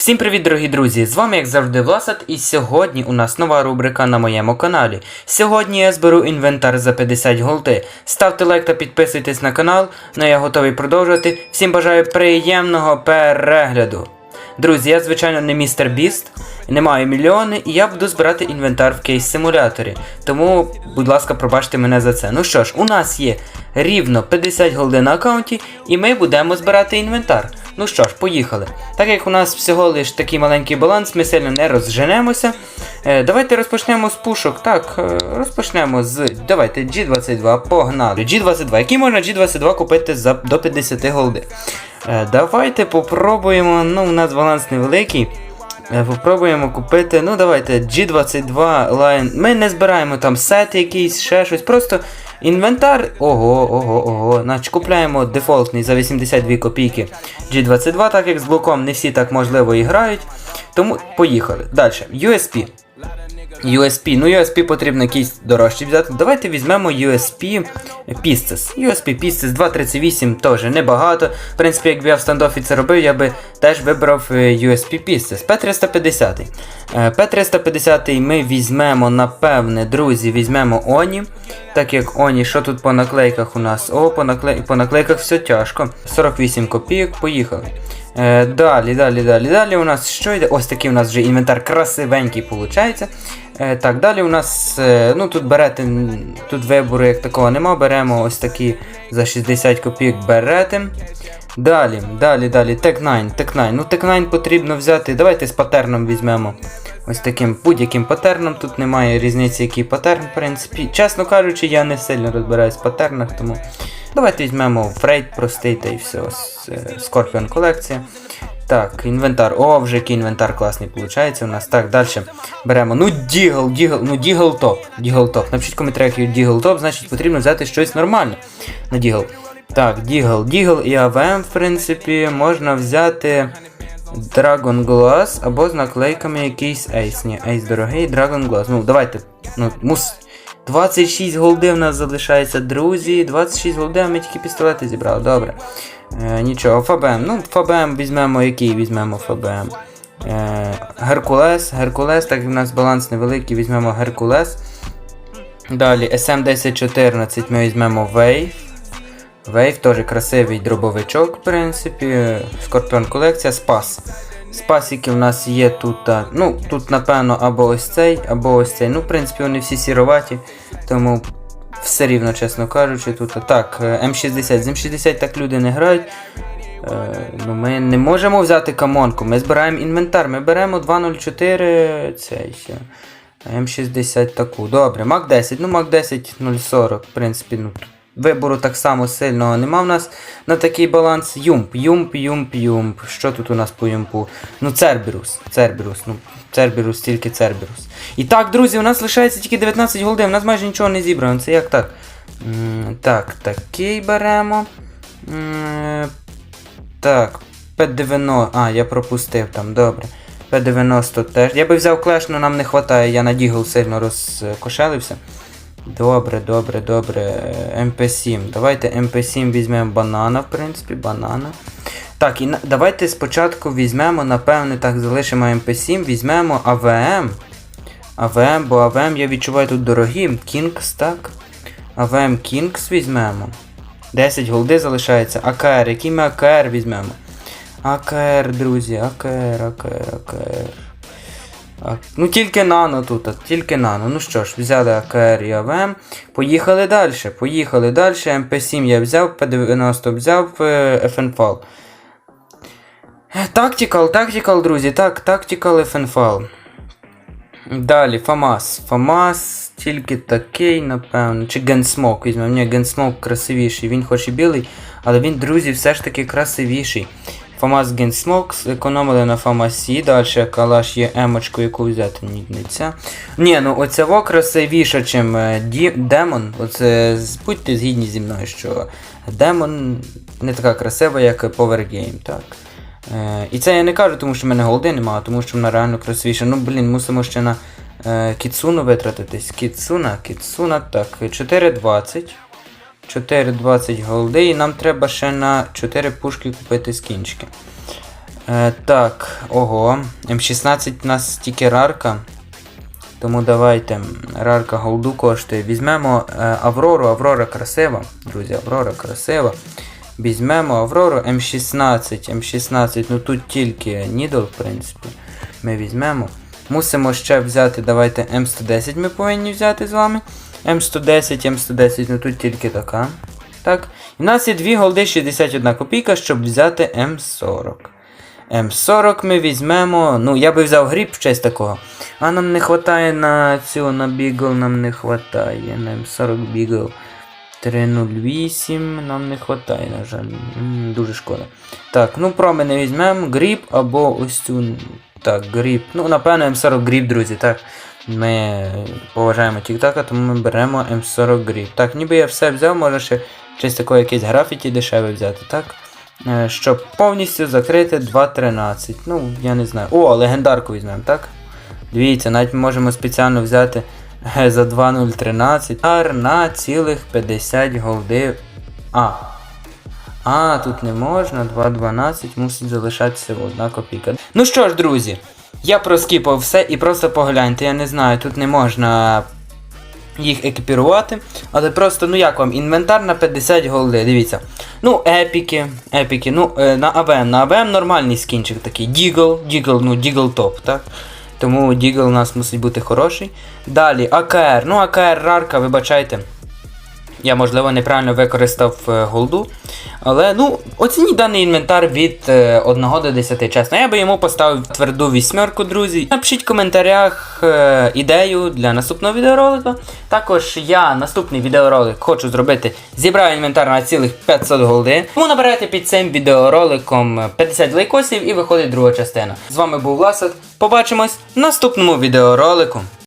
Всім привіт, дорогі друзі! З вами, як завжди, Власат, і сьогодні у нас нова рубрика на моєму каналі. Сьогодні я зберу інвентар за 50 голди. Ставте лайк та підписуйтесь на канал, ну я готовий продовжувати. Всім бажаю приємного перегляду. Друзі, я, звичайно, не містер Біст, не маю мільйони, і я буду збирати інвентар в кейс-симуляторі. Тому, будь ласка, пробачте мене за це. Ну що ж, у нас є рівно 50 голди на аккаунті, і ми будемо збирати інвентар. Ну що ж, поїхали. Так як у нас всього лиш такий маленький баланс, ми сильно не розженемося. Е, давайте розпочнемо з пушок. Так, е, розпочнемо з. Давайте G22, погнали. G22. Який можна G22 купити за до 50 голди? Е, давайте попробуємо. Ну, у нас баланс невеликий. Е, Попробуємо купити. Ну, давайте G22 Lion. Ми не збираємо там сет якийсь, ще щось. Просто інвентар. Ого, ого, ого. Значить, купляємо дефолтний за 82 копійки G22, так як з блоком не всі так можливо і грають. Тому поїхали. Далі. USP. USP. Ну, USP потрібно якийсь дорожчий взяти. Давайте візьмемо USP Pisces. USP Pisces 238 теж небагато. В принципі, якби я в стандофі це робив, я би теж вибрав USP Pisces. P350. Е, P350 ми візьмемо, напевне, друзі, візьмемо Оні. Так як Оні, що тут по наклейках у нас? О, по, наклей... по наклейках все тяжко. 48 копійок, поїхали. Е, далі, далі, далі, далі у нас що йде? Ось такий у нас вже інвентар красивенький виходить. Е, так, далі у нас, е, ну тут берете, тут вибору як такого нема, беремо ось такі за 60 копійок берете. Далі, далі, далі, Tech 9, Tech 9. Ну, Tech 9 потрібно взяти. Давайте з патерном візьмемо. Ось таким будь-яким патерном. Тут немає різниці, який патерн, в принципі. Чесно кажучи, я не сильно розбираюсь в патернах, тому давайте візьмемо фрейд простий та і все. С- е, колекція. Так, інвентар. О, вже який інвентар класний виходить у нас. Так, далі беремо. Ну, Дігл, Дігл, ну Дігл топ. Дігл топ. Напишіть в коментарях, Дігл топ, значить потрібно взяти щось нормальне на Дігл. Так, Дігл, Дігл і АВМ, в принципі, можна взяти Dragon Glass або з наклейками якийсь Ace. Ні, Ace дорогий, Dragon Glass. Ну, давайте. Ну, мус. 26 голди в нас залишається, друзі. 26 голди, а ми тільки пістолети зібрали. Добре. Е, нічого, ФБМ. Ну, ФБМ візьмемо, який візьмемо ФБМ. Е, Геркулес, Геркулес, так як в нас баланс невеликий, візьмемо Геркулес. Далі SM1014 ми візьмемо Wave. Wave теж красивий дробовичок, в принципі. Скорпіон колекція, Спас. Спасики в нас є тут. Ну, тут, напевно, або ось цей, або ось цей. Ну, в принципі, вони всі сіроваті, тому все рівно, чесно кажучи, тут. Так, е, М60. З М60 так люди не грають. Е, ну, ми не можемо взяти камонку. Ми збираємо інвентар. Ми беремо 204 цей. М60 таку. Добре, Мак 10. Ну, Мак 10 040. В принципі, ну. Вибору так само сильного нема в нас на такий баланс. Юмп, юмп, юмп, юмп. Що тут у нас по юмпу? Ну, Церберус. Церберус. Ну, Церберус, тільки Церберус. І так, друзі, у нас лишається тільки 19 голди, у нас майже нічого не зібрано. Це як так? М, Так, такий беремо. М, Так, П90. А, я пропустив там, добре. П90 теж. Я би взяв клеш, але нам не вистачає, я на Дігл сильно розкошелився. Добре, добре, добре. Е, МП7. Давайте МП7 візьмемо банана, в принципі, банана. Так, і давайте спочатку візьмемо, напевне, так, залишимо МП7, візьмемо АВМ. АВМ, бо АВМ я відчуваю тут дорогі. Кінгс, так. АВМ Кінгс візьмемо. 10 голди залишається. АКР, який ми АКР візьмемо? АКР, друзі, АКР, АКР, АКР. Ну тільки нано тут, тільки нано. Ну що ж, взяли АКР і АВМ. Поїхали далі. Поїхали далі. МП7 я взяв, П90 взяв, е, FNFAL. Тактикал, тактикал, друзі. Так, тактикал FNFAL. Далі, ФАМАС. ФАМАС тільки такий, напевно. Чи Генсмок візьмемо. Ні, Генсмок красивіший. Він хоч і білий, але він, друзі, все ж таки красивіший. ФАМАС Генсмок, економили на ФАМАСі. Далі калаш є емочку, яку взяти не ця. Ні, ну оця во красивіша, чим е. Демон. Оце будьте згідні зі мною, що Демон не така красива, як Power Game, так. Е, і це я не кажу, тому що в мене голди немає, а тому що вона реально красивіша. Ну, блін, мусимо ще на е, Кіцуну витратитись. Кіцуна, Кіцуна, так, 4.20. 4.20 голди, і нам треба ще на 4 пушки купити скінчики. Е, так, ого. М16 у нас тільки рарка. Тому давайте. Рарка голду коштує. Візьмемо е, Аврору. Аврора красива. Друзі, Аврора красива. Візьмемо Аврору М16. М16, ну тут тільки Нідл, в принципі. Ми візьмемо. Мусимо ще взяти, давайте М110 ми повинні взяти з вами. М110, М110, ну тут тільки така. Так. І в нас є 2 голди 61 копійка, щоб взяти М40. М40 ми візьмемо. Ну, я би взяв гріб в честь такого. А нам не вистачає на цю, на бігл, нам не вистачає. На М40 бігл. 308 нам не вистачає, на жаль. Дуже шкода. Так, ну проми не візьмемо. Гріб або ось цю. Так, гріб. Ну, напевно, М40 гріб, друзі, так. Ми поважаємо Тіктака, тому ми беремо М40 гріб. Так, ніби я все взяв, може ще щось такое якесь графіті дешеве взяти, так? Е, Щоб повністю закрити 2.13. Ну, я не знаю. О, легендарку візьмемо, так? Дивіться, навіть ми можемо спеціально взяти е, за 2.013 ар на цілих 50 голди. А. А, тут не можна, 2.12 мусить залишатися одна копійка. Ну що ж, друзі, я проскіпав все і просто погляньте, я не знаю, тут не можна їх екіпірувати. Але просто, ну як вам, інвентар на 50 голди, дивіться. Ну, епіки, епіки, ну, е, на АВМ, на АВМ нормальний скінчик такий. Дігл, Дігл, ну, Дігл топ, так? Тому Дігл у нас мусить бути хороший. Далі, АКР. Ну, АКР рарка, вибачайте. Я, можливо, неправильно використав е, голду. Але ну, оцініть даний інвентар від е, 1 до 10. Чесно, я би йому поставив тверду вісьмерку, друзі. Напишіть в коментарях е, ідею для наступного відеоролика. Також я наступний відеоролик хочу зробити. Зібрав інвентар на цілих 500 голди. Тому набирайте під цим відеороликом 50 лайкосів і виходить друга частина. З вами був Власов. Побачимось в наступному відеоролику.